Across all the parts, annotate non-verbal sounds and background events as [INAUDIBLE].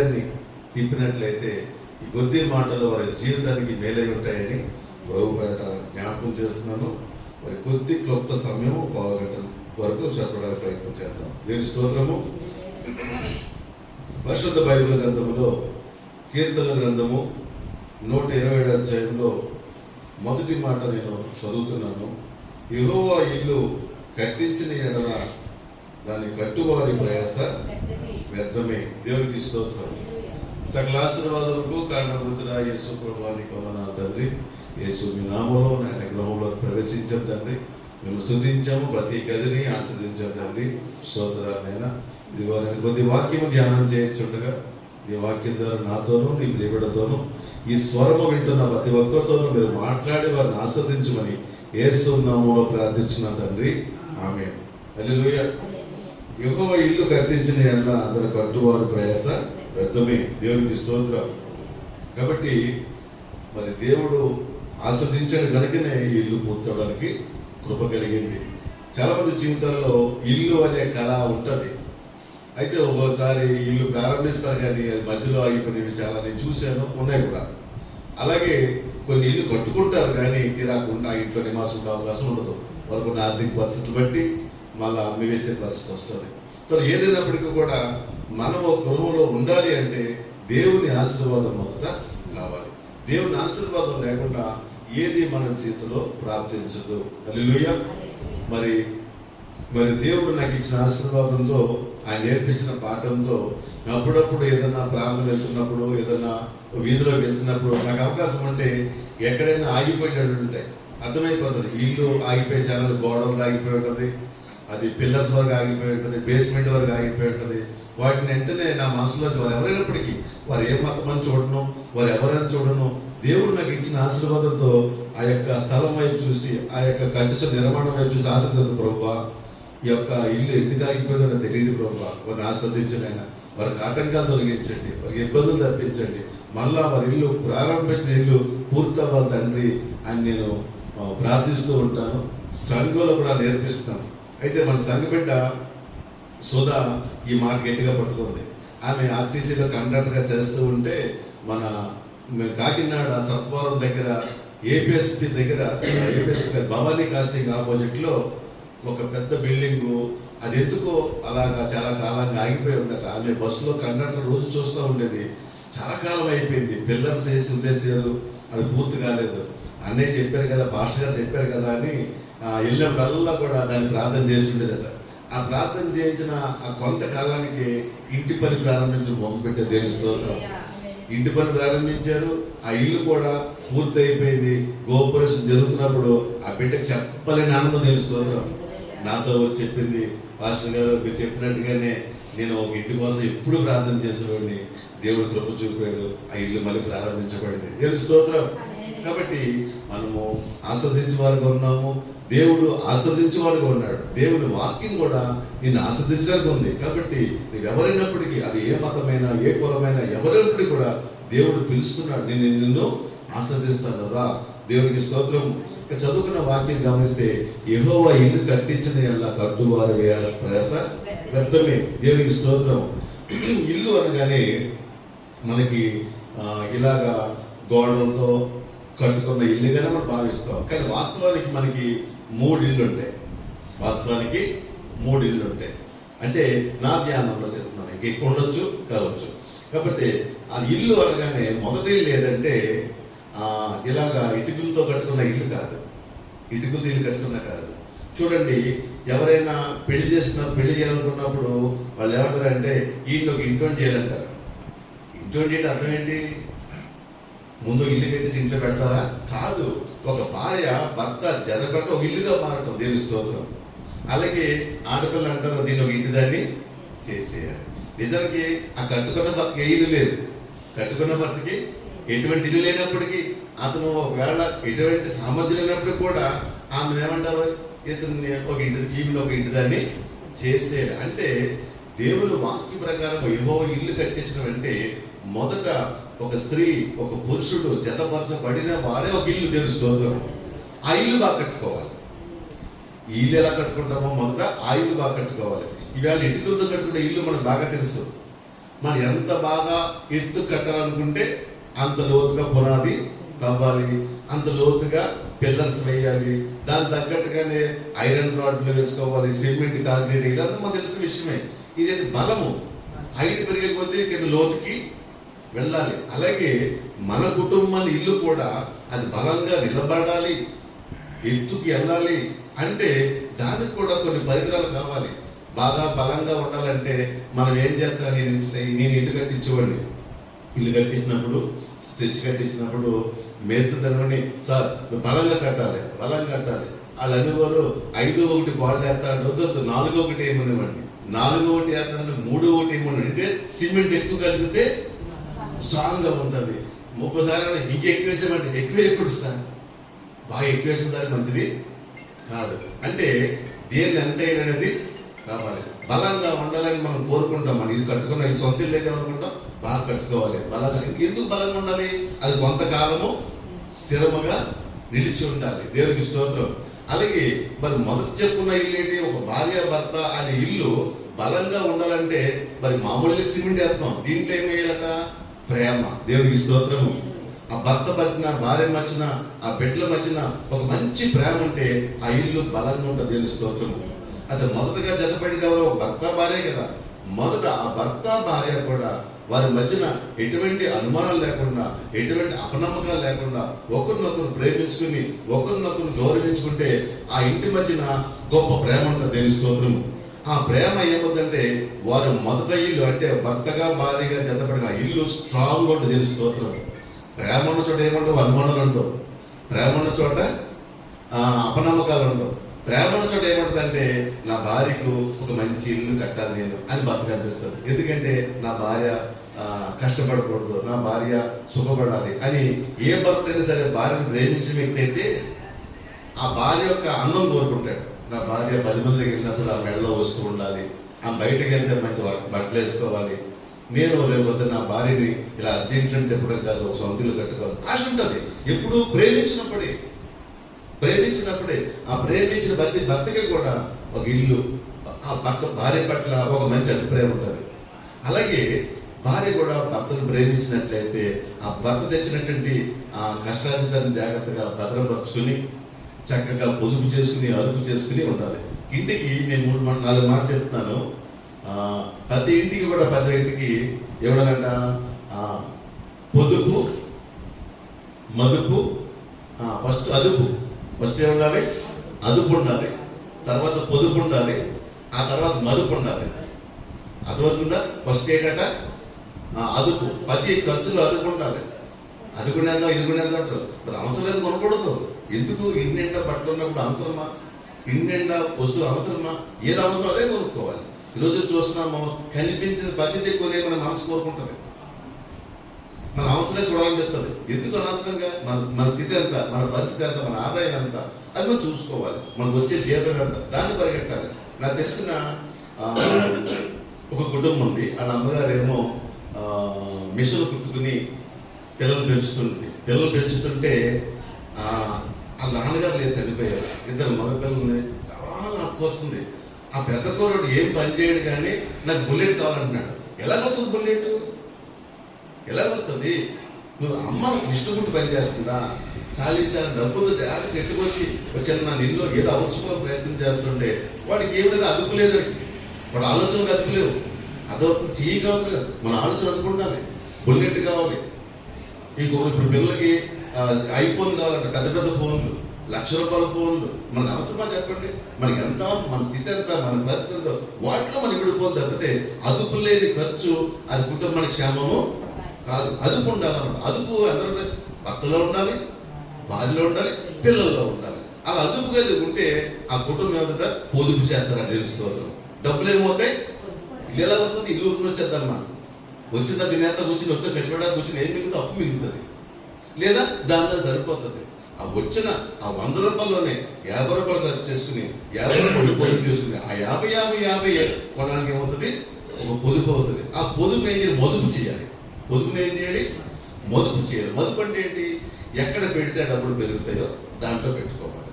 హృదయాన్ని తిప్పినట్లయితే ఈ కొద్ది మాటలు వారి జీవితానికి మేలై ఉంటాయని ప్రభు పేట జ్ఞాపకం చేస్తున్నాను. మరి కొద్ది క్లుప్త సమయం పావుగంట వరకు చెప్పడానికి ప్రయత్నం చేద్దాం. దేని స్తోత్రము. పరిశుద్ధ బైబిల్ గ్రంథములో కీర్తన గ్రంథము నూట ఇరవై ఏడు అధ్యాయంలో మొదటి మాట నేను చదువుతున్నాను. యహోవా ఇల్లు కట్టించిన ఎడల దాని కట్టువారి ప్రయాస. వ్యర్థమే. దేవునికి స్తోత్రం. సకల ఆశీర్వాదములకు కారణభూతుడా యేసు ప్రభానికి వందనాలు తండ్రి. యేసు మీ నామంలో ఆయన గృహంలో ప్రవేశించాం తండ్రి. మేము స్థుతించాము ప్రతి గదిని ఆస్వాదించాం తండ్రి. స్తోత్రాలైనా ఇది వారిని కొద్ది వాక్యము ధ్యానం చేయించుండగా ఈ వాక్యం ద్వారా నాతోనూ నీ ప్రియబిడతోనూ ఈ స్వరము వింటున్న ప్రతి ఒక్కరితోనూ మీరు మాట్లాడి వారిని ఆస్వాదించమని యేసు నామంలో ప్రార్థించిన తండ్రి. ఆమె హల్లెలూయా. యుగవ ఇల్లు కట్టించిన ఎడల అందరు కట్టువారు ప్రయాస వ్యర్థమే. దేవునికి స్తోత్రం. కాబట్టి మరి దేవుడు ఆస్వాదించాడు కనుకనే ఈ ఇల్లు పూర్తవడానికి కృప కలిగింది. చాలా మంది జీవితాల్లో ఇల్లు అనే కళ ఉంటుంది. అయితే ఒక్కోసారి ఇల్లు ప్రారంభిస్తారు కానీ అది మధ్యలో ఆగిపోయినవి చాలా నేను చూశాను ఉన్నాయి కూడా. అలాగే కొన్ని ఇల్లు కట్టుకుంటారు కానీ తీరాకుండా ఇంట్లో నివాసం ఉండే అవకాశం ఉండదు. వారికి ఆర్థిక పరిస్థితులు బట్టి మళ్ళీ అమ్మివేసే పరిస్థితి వస్తుంది. సో ఏదైనప్పటికీ కూడా మనం ఒక గృహంలో ఉండాలి అంటే దేవుని ఆశీర్వాదం మొదట కావాలి. దేవుని ఆశీర్వాదం లేకుండా ఏది మన జీవితంలో ప్రాప్తించదు. హల్లెలూయా. మరి మరి దేవుడు నాకు ఇచ్చిన ఆశీర్వాదంతో ఆయన నేర్పించిన పాఠంతో అప్పుడప్పుడు ఏదైనా ప్రాంతం వెళ్తున్నప్పుడు ఏదైనా వీధిలో వెళ్తున్నప్పుడు నాకు అవకాశం ఉంటే ఎక్కడైనా ఆగిపోయినట్టు ఉంటాయి అర్థమైపోతుంది. ఇల్లు ఆగిపోయి జనాలు గోడలు ఆగిపోయి ఉంటుంది. అది పిల్లర్స్ వరకు ఆగిపోయి ఉంటుంది బేస్మెంట్ వరకు ఆగిపోయి ఉంటుంది. వాటిని వెంటనే నా మనసులో వారు ఎవరైనప్పటికీ వారు ఏ మతమని చూడను వారు ఎవరైనా చూడను. దేవుడు నాకు ఇచ్చిన ఆశీర్వాదంతో ఆ యొక్క స్థలం వైపు చూసి ఆ యొక్క కంటిచ నిర్మాణం వైపు చూసి ఆశీర్వాదం ప్రభా ఈ యొక్క ఇల్లు ఎందుకు ఆగిపోయిందో తెలియదు ప్రభా వారిని ఆస్వాదించండి వారికి ఆటంకాలు తొలగించండి వారికి ఇబ్బందులు తప్పించండి. మళ్ళా వారి ఇల్లు ప్రారంభించిన ఇల్లు పూర్తవ్వాలి తండ్రి అని నేను ప్రార్థిస్తూ ఉంటాను. సంఘంలో కూడా నేర్పిస్తాను. అయితే మన సంగబిడ్డ సోదా సుధా ఈ మాట గట్టిగా పట్టుకుంది. ఆమె ఆర్టీసీలో కండక్టర్గా చేస్తూ ఉంటే మన కాకినాడ సత్వరం దగ్గర ఏపీఎస్పి దగ్గర ఏపీఎస్పి భవానీ కాస్టింగ్ ఆపోజిట్లో ఒక పెద్ద బిల్డింగ్. అది ఎందుకో అలాగా చాలా కాలంగా ఆగిపోయి ఉందట. ఆమె బస్సులో కండక్టర్ రోజు చూస్తూ ఉండేది. చాలా కాలం అయిపోయింది. పిల్లర్స్ వేసి ఉద్దేశారు అది పూర్తి కాలేదు. అన్నయ్య చెప్పారు కదా పాస్టర్ గారు చెప్పారు కదా అని వెళ్ళినప్పుడల్లా కూడా దాన్ని ప్రార్థన చేసి ఉండేదట ఆ ప్రార్థన చేయించిన ఆ కొంతకాలానికి ఇంటి పని ప్రారంభించిన మొదలుపెట్టే దేని స్తోత్రం. ఇంటి పని ప్రారంభించారు. ఆ ఇల్లు కూడా పూర్తి అయిపోయింది గోపురేషన్ జరుగుతున్నప్పుడు ఆ బిడ్డకి చెప్పలేని ఆనందం తెలుసుకోవడం నాతో వచ్చి చెప్పింది పాస్టర్ గారు మీరు చెప్పినట్టుగానే నేను ఒక ఇంటి కోసం ఎప్పుడు ప్రార్థన చేసేవాడిని. దేవుడు కృప చూపాడు. ఆ ఇల్లు మళ్ళీ ప్రారంభించబడింది. దేవుని స్తోత్రం. కాబట్టి మనము ఆస్వాదించే వారుగా ఉన్నాము. దేవుడు ఆస్వాదించే వారుగా ఉన్నాడు. దేవుని వాక్యం కూడా నిన్ను ఆస్వాదించడానికి ఉంది. కాబట్టి నువ్వు ఎవరైనప్పటికీ అది ఏ మతమైనా ఏ కులమైనా ఎవరైనప్పటికీ కూడా దేవుడు పిలుస్తున్నాడు. నేను నిన్ను ఆస్వాదిస్తాను రా. దేవునికి స్తోత్రం. ఇక చదువుకున్న వాక్యం గమనిస్తే యెహోవా ఇల్లు కట్టించిన ఎడల కట్టువారు వేయాల ప్రయాస వ్యర్థమే. దేవునికి స్తోత్రం. [CLEARS THROAT] ఇల్లు అనగానే మనకి ఇలాగా గోడలతో కట్టుకున్న ఇల్లుగానే మనం భావిస్తాం. కానీ వాస్తవానికి మనకి మూడు ఇల్లు ఉంటాయి వాస్తవానికి మూడు ఇల్లు ఉంటాయి అంటే నా ధ్యానంలో చెప్తున్నాను ఇంకా ఎక్కువ ఉండొచ్చు కావచ్చు. కాకపోతే ఆ ఇల్లు అనగానే మొదటి ఇల్లు ఏదంటే ఇలాగా ఇటుకలతో కట్టుకున్న ఇల్లు కాదు. ఇటుకలతో ఇల్లు కట్టుకున్న కాదు. చూడండి ఎవరైనా పెళ్ళి చేసిన పెళ్ళి చేయాలనుకున్నప్పుడు వాళ్ళు ఏమంటారంటే ఈయన ఒక ఇంట్లో చేయాలంటారు. ఇంట్లో అంటే అర్థం ఏంటి? ముందు ఇల్లు పెట్టి ఇంట్లో పెడతారా కాదు. ఒక భార్య భర్త జతపట్ట ఒక ఇల్లుగా మారటం దేవి స్తోత్రం. అలాగే ఆడపిల్ల అంటారు దీన్ని ఒక ఇంటి దాన్ని చేసేయాలి. నిజానికి ఆ కట్టుకున్న భర్తకి ఏ ఇల్లు లేదు. కట్టుకున్న భర్తకి ఎటువంటి ఇల్లు లేనప్పటికీ అతను ఒకవేళ ఎటువంటి సామర్థ్యం లేనప్పుడు కూడా ఆమె ఏమంటారు? ఇతన్ని ఒక ఇంటి ఈమెను ఒక ఇంటి దాన్ని చేసేయాలి. అంటే దేవుని వాక్య ప్రకారం ఏవో ఇల్లు కట్టించడం అంటే మొదట ఒక స్త్రీ ఒక పురుషుడు జతపరచబడిన వారే ఒక ఇల్లు దేవుని స్తోత్రం. ఆ ఇల్లు బాగా కట్టుకోవాలి. ఈ ఇల్లు ఎలా కట్టుకుంటామో మొదట ఆ ఇల్లు బాగా కట్టుకోవాలి. ఇవాళ ఇటుకలతో కట్టుకునే ఇల్లు మనకు బాగా తెలుసు. మనం ఎంత బాగా ఎత్తు కట్టాలనుకుంటే అంత లోతుగా పునాది తవ్వాలి. అంత లోతుగా పిల్లర్స్ వేయాలి. దాని తగ్గట్టుగానే ఐరన్ రాడ్లు వేసుకోవాలి. సిమెంట్ కాంక్రీట్ ఇదంతా మనకు తెలిసిన విషయమే. ఇది బలము. హైట్ పెరిగే కొద్దీ కింద లోతుకి వెళ్ళాలి. అలాగే మన కుటుంబాన్ని ఇల్లు కూడా అది బలంగా నిలబడాలి. ఎత్తుకి వెళ్ళాలి అంటే దానికి కూడా కొన్ని పరికరాలు కావాలి. బాగా బలంగా ఉండాలంటే మనం ఏం చేస్తాం నేను నేను ఇల్లు కట్టించేవాడిని. ఇల్లు కట్టించినప్పుడు స్విచ్ కట్టించినప్పుడు మేస్త్రి సార్ బలంగా కట్టాలి బలంగా కట్టాలి. వాళ్ళు అనేవారు ఐదు ఒకటి బాల్ వేస్తాడు వద్దు నాలుగో నాలుగు ఒకటి ఏమనివ్వండి నాలుగు ఒకటి వేస్తానంటే మూడు ఒకటి ఏమని అంటే సిమెంట్ ఎక్కువ కలిపితే స్ట్రాంగ్గా ఉంటుంది. ఒక్కోసారి ఇంక ఎక్కువ వేసామంటే ఎక్కువ ఎక్కువ బాగా ఎక్కువ వేసిన దానికి మంచిది కాదు. అంటే దేన్ని ఎంత అనేది కావాలి. బలంగా ఉండాలని మనం కోరుకుంటాం. మనం ఇది కట్టుకున్న ఈ సొంత ఇల్లు అయితే అనుకుంటాం బాగా కట్టుకోవాలి. బలంగా ఎందుకు బలంగా ఉండాలి? అది కొంతకాలము స్థిరముగా నిలిచి ఉండాలి. దేవునికి స్తోత్రం. అలాగే మరి మొదటి చెప్పుకున్న ఇల్లు ఏంటి? ఒక భార్య భర్త అనే ఇల్లు బలంగా ఉండాలంటే మరి మామూలుగా సిమెంట్ వేస్తాం. దీంట్లో ఏం వేయాలట? ప్రేమ దేవునికి స్తోత్రము. ఆ భర్త మధ్యన భార్య మధ్యన ఆ బిడ్డల మధ్యన ఒక మంచి ప్రేమ ఉంటే ఆ ఇల్లు బలంగా ఉంటుంది దేవుని స్తోత్రము. అది మొదటగా జతపడింది ఎవరు? భర్త భార్య కదా. మొదట ఆ భర్త భార్య కూడా వారి మధ్యన ఎటువంటి అనుమానాలు లేకుండా ఎటువంటి అపనమ్మకాలు లేకుండా ఒకరినొకరు ప్రేమించుకుని ఒకరినొకరు గౌరవించుకుంటే ఆ ఇంటి మధ్యన గొప్ప ప్రేమ ఉంటుంది దేని స్తోత్రము. ఆ ప్రేమ ఏమవుతుందంటే వారు మొదట ఇల్లు అంటే భర్తగా భార్యగా జతపడిన ఇల్లు స్ట్రాంగ్ ఉంటుంది తెలుసు స్తోత్రం. ప్రేమ ఉన్న చోట ఏమంటావు అనుమానాలు ఉండవు. ప్రేమ ఉన్న చోట అపనమ్మకాలు ఉండవు. ప్రేమ ఉన్న చోట ఏమంటుందంటే నా భార్యకు ఒక మంచి ఇల్లు కట్టాలి నేను అని భర్త కనిపిస్తుంది ఎందుకంటే నా భార్య కష్టపడకూడదు నా భార్య సుఖపడాలి అని ఏ భర్త అయినా సరే భార్యను ప్రేమించిన వ్యక్తి అయితే ఆ భార్య యొక్క అన్నం కోరుకుంటాడు. నా భార్య పది మందికి వెళ్ళినప్పుడు ఆ మెడలో వస్తూ ఉండాలి. ఆ బయటకు వెళ్తే మంచి బట్టలు వేసుకోవాలి. నేను రేపొద్దు నా భార్యని ఇలా అద్దెంట్లో తెప్పడం కాదు ఒక సొంత కట్టుకోవాలి. ఆశ ఉంటుంది. ఎప్పుడు ప్రేమించినప్పుడే ప్రేమించినప్పుడే ఆ ప్రేమించిన భర్త భర్తకి కూడా ఒక ఇల్లు ఆ భర్త భార్య పట్ల ఒక మంచి అభిప్రాయం ఉంటుంది. అలాగే భార్య కూడా భర్తను ప్రేమించినట్లయితే ఆ భర్త తెచ్చినటువంటి ఆ కష్టార్జితాన్ని జాగ్రత్తగా భద్రపరుచుకుని చక్కగా పొదుపు చేసుకుని అదుపు చేసుకుని ఉండాలి. ఇంటికి నేను మూడు మాట నాలుగు మాటలు చెప్తున్నాను. ప్రతి ఇంటికి కూడా ప్రతి వ్యక్తికి ఎవడనంట? పొదుపు మదుపు ఫస్ట్ అదుపు. ఫస్ట్ ఉండాలి అదుపు ఉండాలి. తర్వాత పొదుపు ఉండాలి. ఆ తర్వాత మదుపు ఉండాలి. అదవుతుందా ఫస్ట్ ఏంటంట? అదుపు. ప్రతి ఖర్చులో అదుపు ఉండాలి. అది కొనేద్దాం ఇది అంటారు అవసరం లేదు కొనకూడదు. ఎందుకు ఇండియండా బట్టలు ఉన్నప్పుడు అవసరమా? ఇండియండా వస్తువు అవసరమా? ఏది అవసరం అదే కొనుక్కోవాలి. ఈరోజు చూస్తున్నాము కనిపించిన ప్రతిదీ కొనే మన మనసు కోరుకుంటుంది. మన అవసరం చూడాలనిపిస్తుంది. ఎందుకు అనవసరంగా? మన మన స్థితి ఎంత? మన పరిస్థితి ఎంత? మన ఆదాయం ఎంత? అది మనం చూసుకోవాలి. మనకు వచ్చే జీతం ఎంత? దాన్ని పరిగెట్టాలి. నాకు తెలిసిన ఒక కుటుంబం ఉంది. వాళ్ళ అమ్మగారు ఏమో మిషన్ కుట్టుకుని పిల్లలు పెంచుతుంది పిల్లలు పెంచుతుంటే ఆ, వాళ్ళ నాన్నగారు లేదు చనిపోయారు. ఇద్దరు మగపిల్లల్ని చాలా హక్కు వస్తుంది. ఆ పెద్ద కూరడు ఏం పని చేయడు కానీ నాకు బుల్లెట్ కావాలంటున్నాడు. ఎలాగొస్తుంది బుల్లెట్? ఎలాగొస్తుంది నువ్వు అమ్మ విష్ణుకుంటూ పని చేస్తుందా? చాలీ చాలా డబ్బులు జాగ్రత్త ఎట్టుకొచ్చి వచ్చిన నా నిల్లో ఏదో అవ్వచ్చుకోవాలని ప్రయత్నం చేస్తుంటే వాడికి ఏమిటది అదుపు లేదు వాడు ఆలోచనలు అదుపు లేవు. అదో చెయ్యి కావాలి మన ఆలోచన అనుకుంటాలి బుల్లెట్ కావాలి. మీకు ఇప్పుడు పిల్లలకి ఐఫోన్ కావాలంటే పెద్ద పెద్ద ఫోన్లు లక్ష రూపాయల ఫోన్లు మనకు అవసరమా చెప్పండి? మనకి ఎంత అవసరం? మన స్థితి ఎంత? మన పరిస్థితి ఎంత? వాటిలో మనం విడిపోదు తప్పితే అదుపు లేని ఖర్చు అది కుటుంబానికి క్షేమము కాదు. అదుపు ఉండాలన్నమాట అదుపు అందరూ భర్తలో ఉండాలి బాధలో ఉండాలి పిల్లల్లో ఉండాలి. అలా అదుపు కలిగి ఉంటే ఆ కుటుంబం ఏమంటే పొదుపు చేస్తారని తెలుసుకోవద్దు డబ్బులు ఏమవుతాయి ఇల్లు ఎలా వస్తుంది? ఇల్లు వచ్చేద్దమ్మా వచ్చిన తినేత కూర్చుని వస్తే కష్టపడడానికి కూర్చుని ఏం మిగులుతుంది అప్పు మిగుతుంది లేదా దానిలో సరిపోతుంది. ఆ వచ్చిన ఆ వంద రూపాయల్లోనే యాభై రూపాయలు ఖర్చు చేసుకుని యాభై రూపాయలు పొదుపు చేసుకుని ఆ యాభై యాభై యాభై కొనడానికి ఏమవుతుంది? ఒక పొదుపు అవుతుంది. ఆ పొదుపు ఏం చేయాలి? మదుపు చేయాలి. పొదుపుని ఏం చేయాలి? మదుపు చేయాలి. మదుపు అంటే ఏంటి? ఎక్కడ పెడితే డబ్బులు పెరుగుతాయో దాంట్లో పెట్టుకోవాలి.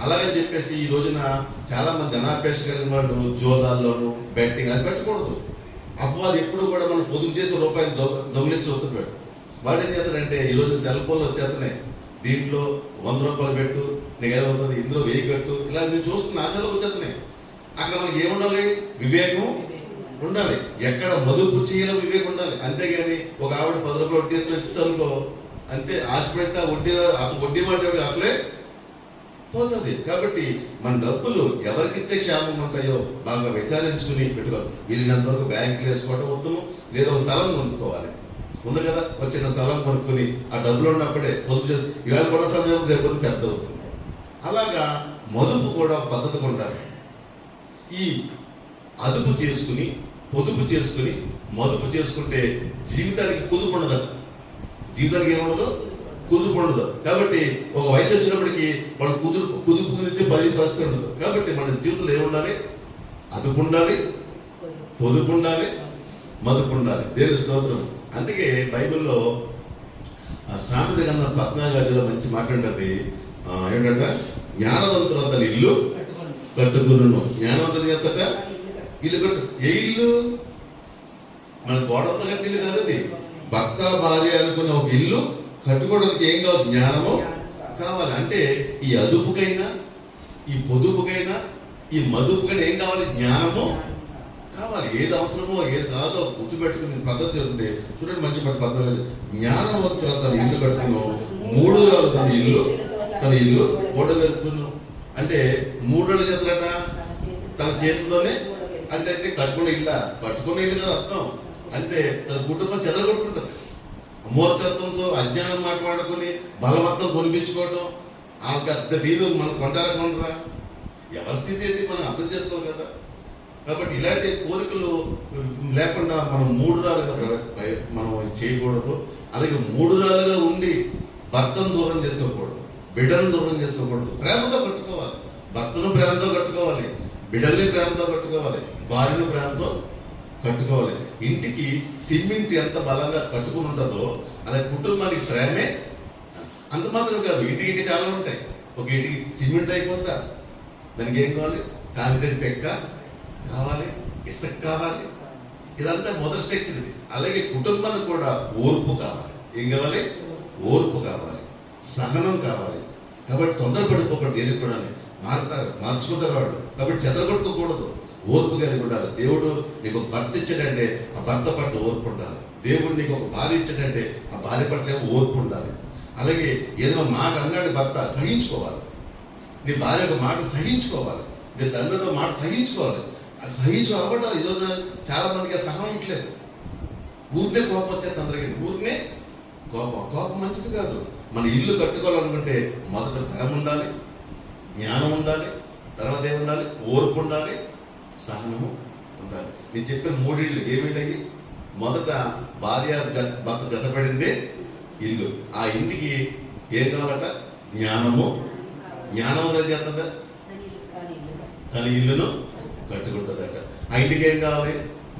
అలాగని చెప్పేసి ఈ రోజున చాలా మంది అనాపేక్ష కలిగిన వాళ్ళు జోదాల్లోనూ బెట్టింగ్ అది పెట్టకూడదు. అపవాది ఎప్పుడు కూడా మనం పొదుపు చేసే రూపాయలు దొంగిలించి వస్తున్నాడు వాడు ఏం చేస్తాడంటే ఈరోజు సెల్ ఫోన్లు వచ్చేస్తున్నాయి. దీంట్లో వంద రూపాయలు పెట్టు నీకు ఏదవుతుంది ఇందులో వెయ్యి కట్టు. ఇలా నేను చూస్తున్న ఆశలు వచ్చేస్తున్నాయి. అక్కడ మనకి ఏముండాలి? వివేకం ఉండాలి. ఎక్కడ మదుపు చేయాలో వివేకం ఉండాలి. అంతేగాని ఒక ఆవిడ పది రూపాయలు వడ్డీ ఎత్తున అనుకో అంతే. ఆశ పెడితే వడ్డీ అసలు వడ్డీ మాట అసలే పోతుంది. కాబట్టి మన డబ్బులు ఎవరికిస్తే క్షేమం ఉంటాయో బాగా విచారించుకుని పెట్టుకోవాలి. వీళ్ళంత వరకు బ్యాంకులు వేసుకోవటం వద్దును లేదా ఒక స్థలం కొనుక్కోవాలి. ఉంది కదా? ఒక చిన్న స్థలం కొనుక్కొని ఆ డబ్బులు ఉన్నప్పుడే పొదుపు చేసి ఇవాళ కూడా సమయం రేపు పెద్ద అవుతుంది. అలాగా మదుపు కూడా పద్ధతిగా ఉండాలి ఈ అదుపు చేసుకుని పొదుపు చేసుకుని మదుపు చేసుకుంటే జీవితానికి కుదుపు ఉండదు. జీవితానికి ఏముండదు? కుదుపు ఉండదు కాబట్టి ఒక వయసు వచ్చినప్పటికి వాళ్ళు కుదురు కుదుపు గురించి పరి పరిస్థితి ఉండదు. కాబట్టి మన జీవితంలో ఏముండాలి? అదుపు ఉండాలి పొదుపు ఉండాలి మదుపు ఉండాలి దేవుని స్తోత్రం. అందుకే బైబిల్లో ఆ సామెత గ్రంథం పద్నాలుగు అధ్యాయంలో మంచి మాట ఏంటంటే జ్ఞానవంతులు అతని ఇల్లు కట్టుకున్నాను జ్ఞానవంతులు చేస్తాక ఇల్లు కట్టు ఏ ఇల్లు? మన గోడంతా కట్టి ఇల్లు కాదు అది. భర్త భార్య అనుకునే ఒక ఇల్లు కట్టుకోవడానికి ఏం కావాలి? జ్ఞానము కావాలి. అంటే ఈ అదుపుకైనా ఈ పొదుపుకైనా ఈ మదుపుకైనా ఏం కావాలి? జ్ఞానము కావాలి. ఏది అవసరమో ఏది కాదో గుర్తుపెట్టుకుని పద్ధతి ఉంటే చూడండి మంచి పద్ధతి జ్ఞానవంతుల తన ఇల్లు కట్టుకును మూడు తన ఇల్లు. తన ఇల్లు ఓడగలుగుతున్నాను అంటే మూడు రోజులు చేస్తారట? తన చేతితోనే? అంటే అంటే కట్టుకునే ఇల్లా? కట్టుకునే ఇల్లు కదా అర్థం. అంటే తన కుటుంబం చెదరగొట్టుకుంటుంది. మూర్ఖత్వంతో అజ్ఞానం మాట్లాడుకుని బలవంతం కొనిపించుకోవడం ఆ పెద్ద డీలు మనం కొంటారా కొనరా ఎవరి స్థితి ఏంటి? మనం అర్థం చేసుకోవాలి కదా. కాబట్టి ఇలాంటి కోరికలు లేకుండా మనం మూడు రాలుగా మనం చేయకూడదు. అలాగే మూడు రాలుగా ఉండి భర్తను దూరం చేసుకోకూడదు. బిడ్డను దూరం చేసుకోకూడదు. ప్రేమతో కట్టుకోవాలి. భర్తను ప్రేమతో కట్టుకోవాలి. బిడ్డల్ని ప్రేమతో కట్టుకోవాలి. భార్యను ప్రేమతో కట్టుకోవాలి. ఇంటికి సిమెంట్ ఎంత బలంగా కట్టుకుని ఉంటుందో అలాగే కుటుంబానికి ప్రేమే. అంత మాత్రం కాదు ఇంటికి ఇంకా చాలా ఉంటాయి. ఒక ఇంటికి సిమెంట్ అయిపోతా. దానికి ఏం కావాలి? కాంక్రీట్ పెక్క కావాలి ఇసుక కావాలి. ఇదంతా మొదటి స్ట్రక్చర్ ఇది. అలాగే కుటుంబానికి కూడా ఓర్పు కావాలి. ఏం కావాలి? ఓర్పు కావాలి. సహనం కావాలి. కాబట్టి తొందరపడిపోకూడదు దేనికి కూడా మారుతారు మార్చుకుంటారు వాళ్ళు. కాబట్టి చెదరగొట్టుకోకూడదు. ఓర్పు కలిగి ఉండాలి దేవుడు నీకు ఒక భర్త ఇచ్చాడంటే ఆ భర్త పట్ల ఓర్పు ఉండాలి దేవుడు నీకు ఒక భార్య ఇచ్చాడంటే ఆ భార్య పట్ల ఓర్పు ఉండాలి అలాగే ఏదైనా మాట అన్నాడు భర్త సహించుకోవాలి. నీ భార్య ఒక మాట సహించుకోవాలి. నీ తండ్రి మాట సహించుకోవాలి. ఆ సహించు అవ్వడం ఏదో చాలా మందికి సహనం ఇట్లేదు. ఊరినే కోపం వచ్చేది అందరికీ. ఊరినే కోపం. కోపం మంచిది కాదు. మన ఇల్లు కట్టుకోవాలనుకుంటే మొదట భయం ఉండాలి. జ్ఞానం ఉండాలి. తర్వాత ఏముండాలి? ఓర్పు ఉండాలి. సహనము ఉండాలి. నేను చెప్పిన మూడిళ్ళు ఏమిటవి మొదట భార్య భర్త జతపడిందే ఇల్లు. ఆ ఇంటికి ఏం కావాలట? జ్ఞానము. జ్ఞానం అనేది తన ఇల్లును కట్టుకుంటుందట. ఆ ఇంటికి ఏం కావాలి?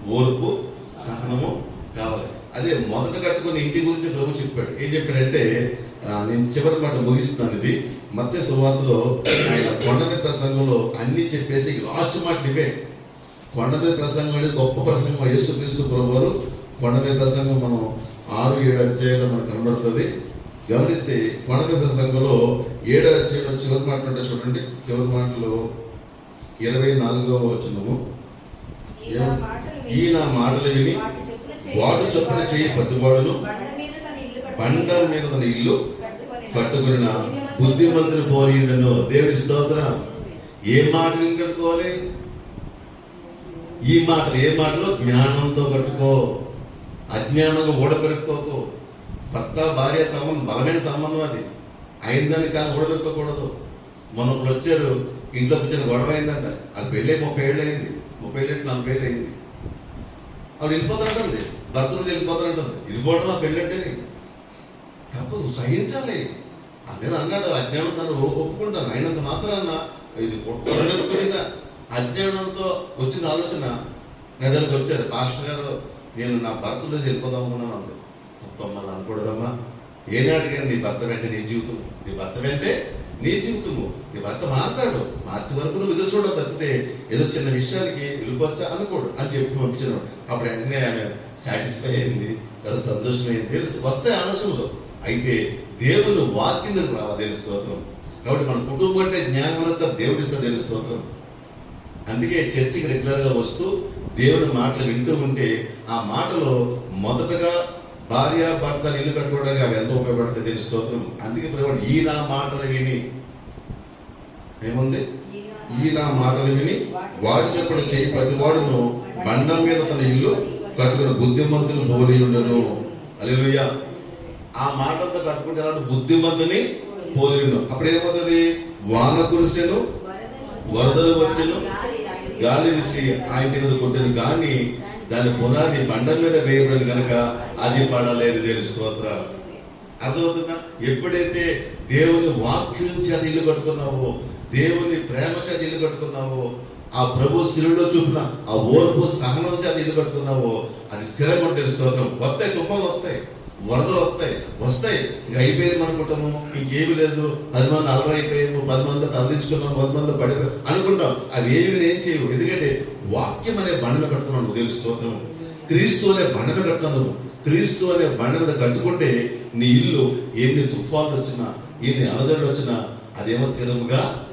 ఓర్పు సహనము కావాలి. అదే మొదట కట్టుకున్న ఇంటి గురించి ప్రభు చెప్పాడు. ఏం చెప్పాడంటే నేను చివరి మాట ముగిస్తున్నాను ఇది. మత్య సువార్తలో ఆయన కొండ మీద ప్రసంగంలో అన్ని చెప్పేసి లాస్ట్ మాటలు ఇవే. కొండ మీద ప్రసంగం అనేది గొప్ప ప్రసంగం. యేసు క్రీస్తు ప్రభు వారు కొండ మీద ప్రసంగం మనం ఆరు ఏడు అధ్యాయంలో మనకు కనబడుతుంది. గమనిస్తే కొండ మీద ప్రసంగంలో ఏడు అధ్యాయంలో చివరి మాటలు ఉంటాయి చూడండి. చివరి మాటలు ఇరవై నాలుగవ వచనము. ఈయన మాటలు విని వాడు చొప్పున చేయి పత్తివాడును బండ మీద తన ఇల్లు కట్టుకున్న బుద్ధిమంతుని పోలిండను దేవుడి స్తోత్ర. ఏ మాటలు కట్టుకోవాలి ఈ మాటలు ఏ మాటలు జ్ఞానంతో కట్టుకో. అజ్ఞానంగా ఓడపెట్టుకోకు. భర్త భార్య సంబంధం బలమైన సంబంధం అది. అయిందని కాదు ఓడపెట్టుకోకూడదు మొన్న ఒకళ్ళు వచ్చారు ఇంట్లో కూర్చొని గొడవ అయిందంట. అది పెళ్ళి ముప్పై ఏళ్ళు అయింది. ముప్పై ఏళ్ళు నలభై ఏళ్ళు అయింది. ఆవిడ వెళ్ళిపోతానంటుంది భర్త నుంచి వెళ్ళిపోతానంటుంది వెళ్ళిపోవడం ఆ పెళ్ళంటేనే. తప్పదు సహించాలి. అదే అన్నాడు అజ్ఞానం తను ఒప్పుకుంటాను. అయినంత మాత్రాన ఇది కొట్టుకోలేదా అజ్ఞానంతో వచ్చిన ఆలోచన నిజానికి వచ్చారు పాస్టర్ గారు నేను నా భర్తలో నుంచి వెళ్ళిపోదాం అనుకున్నాను అంది తప్పమ్మా అనుకూడదమ్మా ఏనాటికైనా నీ భర్త వెంటే నీ జీవితం. నీ భర్త వెంటే నీ జీవితము నీ భర్త మాట్లాడు మార్చి వరకు నువ్వు ఎదురు చూడవు తప్పితే ఏదో చిన్న విషయానికి వెళ్ళిపోవచ్చా అనుకోడు అని చెప్పి పంపించాను అప్పుడు వెంటనే ఆమె సాటిస్ఫై అయింది. చాలా సంతోషమైంది. తెలుసు వస్తాయి ఆలోచనలు అయితే దేవుని వాక్యం రావా? దేవుని స్తోత్రం. కాబట్టి మన కుటుంబం అంటే జ్ఞానం అంతా దేవుడి స్తోత్రం. అందుకే చర్చికి రెగ్యులర్గా వస్తూ దేవుని మాటలు వింటూ ఉంటే ఆ మాటలో మొదటగా భార్య భర్త ఇల్లు కట్టుకోవడానికి అవి ఎంత ఉపయోగపడతాయి తెలిసి స్తోత్రం అందుకే ప్రభు ఈ నా మాటలు విని. ఏముంది? ఈ నా మాటలు విని వాడి చెప్పడం చేయి ప్రతి వాడును బండం మీద తన ఇల్లు కట్టుకున్న బుద్ధిమంతులు పోలి ఉండను అలెలుయ్య ఆ మాటలతో కట్టుకుంటే అలాంటి బుద్ధిమంతుని పోలి ఉండను అప్పుడు ఏమవుతుంది వాన కురిసెను వరదలు వచ్చెను గాలి విసిరి ఆయన కింద కొట్టిన. గాని దాని పునాది బండ మీద వేయబడి కనుక అది పడలేదు దేని స్తోత్ర అర్థమవుతుందా? ఎప్పుడైతే దేవుని వాక్యం చేత ఇల్లు కట్టుకున్నావో దేవుని ప్రేమ చేత ఇల్లు కట్టుకున్నావో ఆ ప్రభు శిలులో చూపిన ఆ ఓర్పు సహనం చేత ఇల్లు కట్టుకున్నావో అది స్థిరంగా తెలుసు స్తోత్రం. వస్తాయి తుఫాలు వస్తాయి. వరదలు వస్తాయి వస్తాయి ఇంక అయిపోయింది అనుకుంటాము ఇంకేమి లేదు. పది మంది అలర అయిపోయాము. పది మంది తరలించుకున్నాము పది మంది పడిపోయాం అనుకుంటాం. అవి ఏమి ఏం చేయవు ఎందుకంటే వాక్యం అనే బండలు కట్టుకున్నాను. ఉదయం స్తోత్రం క్రీస్తు అనే బండలు కట్టుకున్నాను. క్రీస్తు అనే బండ కట్టుకుంటే నీ ఇల్లు ఎన్ని తుఫాన్లు వచ్చినా ఎన్ని అలజడులు వచ్చినా అదేమో స్థిరముగా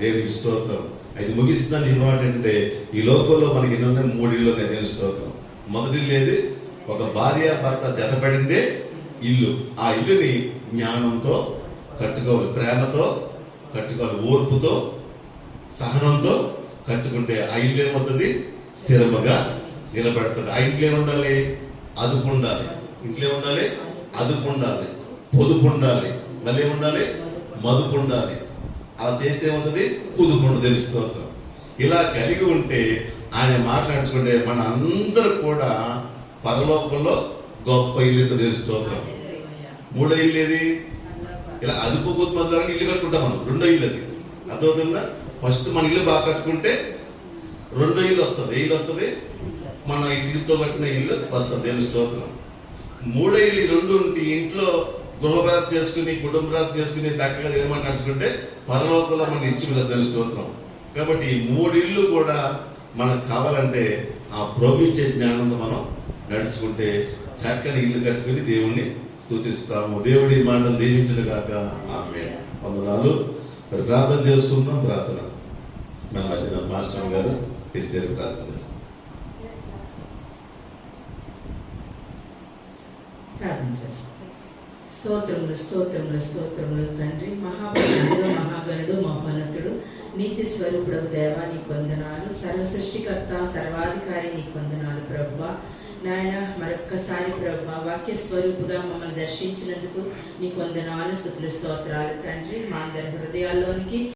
దేవుని స్తోత్రం. అది ముగిస్తున్నాను ఈ మాట అంటే ఈ లోకంలో మనకి ఎన్నో మూడు ఇల్లు ఉన్నాయి. దేవుని స్తోత్రం. మొదటి ఇల్లు ఏది? ఒక భార్య భర్త జతపడిందే ఇల్లు. ఆ ఇల్లుని జ్ఞానంతో కట్టుకోవాలి ప్రేమతో కట్టుకోవాలి ఓర్పుతో సహనంతో కట్టుకుంటే ఆ ఇల్లు ఏమవుతుంది? స్థిరముగా నిలబెడుతుంది. ఆ ఇంట్లో ఏముండాలి? అదుపు ఉండాలి. ఇంట్లో ఉండాలి అదుపు ఉండాలి. పొదుపు ఉండాలి. మళ్ళీ ఉండాలి మదుపు ఉండాలి. అలా చేస్తే ఏమవుతుంది? పొదుపు ఉండదు. ఇలా కలిగి ఉంటే ఆయన మాట్లాడుకుంటే మన అందరూ కూడా పరలోకంలో గొప్ప ఇల్లు స్తోత్రం. మూడో ఇల్లు ఏది? ఇలా అదుపు పొదుపు ఇల్లు కట్టుకుంటాం మనం. రెండో ఇల్లు అది. అర్థమవుతుందా? ఫస్ట్ మన ఇల్లు బాగా కట్టుకుంటే రెండో ఇల్లు వస్తుంది. ఇల్లు వస్తుంది? మన ఇంటితో కట్టిన ఇల్లు వస్తుంది. దేవుని స్తోత్రం. మూడో ఇల్లు రెండు ఉంటే ఇంట్లో గృహభారత చేసుకుని కుటుంబరాత చేసుకుని చక్కగా ఏమని నడుచుకుంటే పరలోకంలో మనం ఇచ్చి తెలుసు స్తోత్రం. కాబట్టి ఈ మూడు ఇల్లు కూడా మనకు కావాలంటే ఆ ప్రోభించే జ్ఞానంతో మనం నడుచుకుంటే చక్కని ఇల్లు కట్టుకుని దేవుణ్ణి స్తుతిస్తాము. దేవుడి మాటలు దీవించిన కాక ఆమె వందనాలు. మరి ప్రార్థన చేసుకుందాం ప్రార్థన. మన మధ్యన మాస్టర్ గారు ఇస్తే ప్రార్థన చేస్తాం. ప్రార్థన చేస్తాం. స్తోత్రములు స్తోత్రములు స్తోత్రములు తండ్రి. మహాబలుడు మహాగణుడు మహోన్నతుడు నీతి స్వరూపుడు దేవా నీ వందనాలు. సర్వ సృష్టికర్త సర్వాధికారి నీ వందనాలు ప్రభా. నాయన మరొక్కసారి ప్రభా వాక్య స్వరూపుగా మమ్మల్ని దర్శించినందుకు నీ వందనాలు స్థుతులు స్తోత్రాలు తండ్రి. మా అందరి హృదయాల్లోనికి